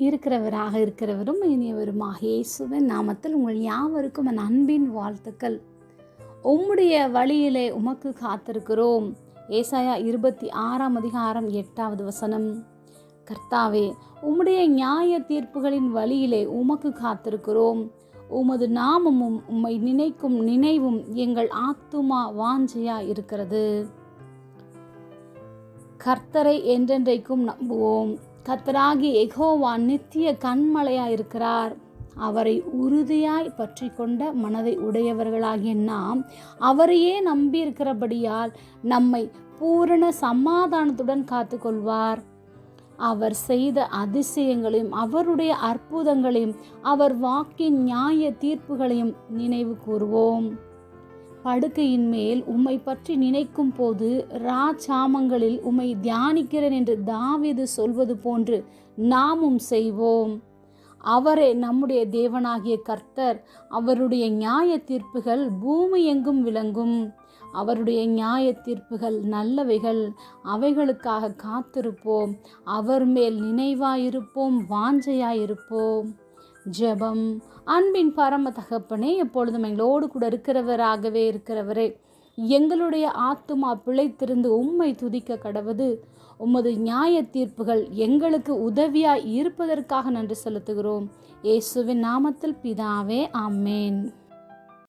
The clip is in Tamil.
இருக்கிறவராக இருக்கிறவரும் இனியவருமாக இயேசுவின் நாமத்தில் உங்கள் யாவருக்கும் என் அன்பின் வாழ்த்துக்கள். உம்முடைய வழியிலே உமக்கு காத்திருக்கிறோம். ஏசாயா இருபத்தி ஆறாம் அதிகாரம் எட்டாவது வசனம். கர்த்தாவே உம்முடைய நியாய தீர்ப்புகளின் வழியிலே உமக்கு காத்திருக்கிறோம். உமது நாமமும் உம்மை நினைக்கும் நினைவும் எங்கள் ஆத்துமா வாஞ்சையா இருக்கிறது. கர்த்தரை என்றென்றைக்கும் நம்புவோம். கத்தராகி எகோவா நித்திய கண்மலையாக இருக்கிறார் அவரை உறுதியாய் பற்றி கொண்ட மனதை உடையவர்களாகிய நாம் அவரையே நம்பியிருக்கிறபடியால் நம்மை பூரண சமாதானத்துடன் காத்துக்கொள்வார். அவர் செய்த அதிசயங்களையும் அவருடைய அற்புதங்களையும் அவர் வாக்கின் நியாய தீர்ப்புகளையும் நினைவு கூறுவோம். படுக்கையின் மேல் உம்மை பற்றி நினைக்கும் போது ராஜாமங்களில் உம்மை தியானிக்கிறேன் என்று தாவீது சொல்வது போன்று நாமும் செய்வோம். அவரே நம்முடைய தேவனாகிய கர்த்தர் அவருடைய நியாய தீர்ப்புகள் பூமி எங்கும் விளங்கும். அவருடைய நியாய தீர்ப்புகள் நல்லவைகள் அவைகளுக்காக காத்திருப்போம். அவர் மேல் நினைவாயிருப்போம் வாஞ்சையாயிருப்போம். ஜெபம் அன்பின் பரம தகப்பனே எப்பொழுதும் எங்களோடு கூட இருக்கிறவராகவே இருக்கிறவரே எங்களுடைய ஆத்துமா பிழைத்திருந்து உம்மை துதிக்க கடவது. உமது நியாய தீர்ப்புகள் எங்களுக்கு உதவியாய் இருப்பதற்காக நன்றி செலுத்துகிறோம். இயேசுவின் நாமத்தில் பிதாவே ஆமேன்.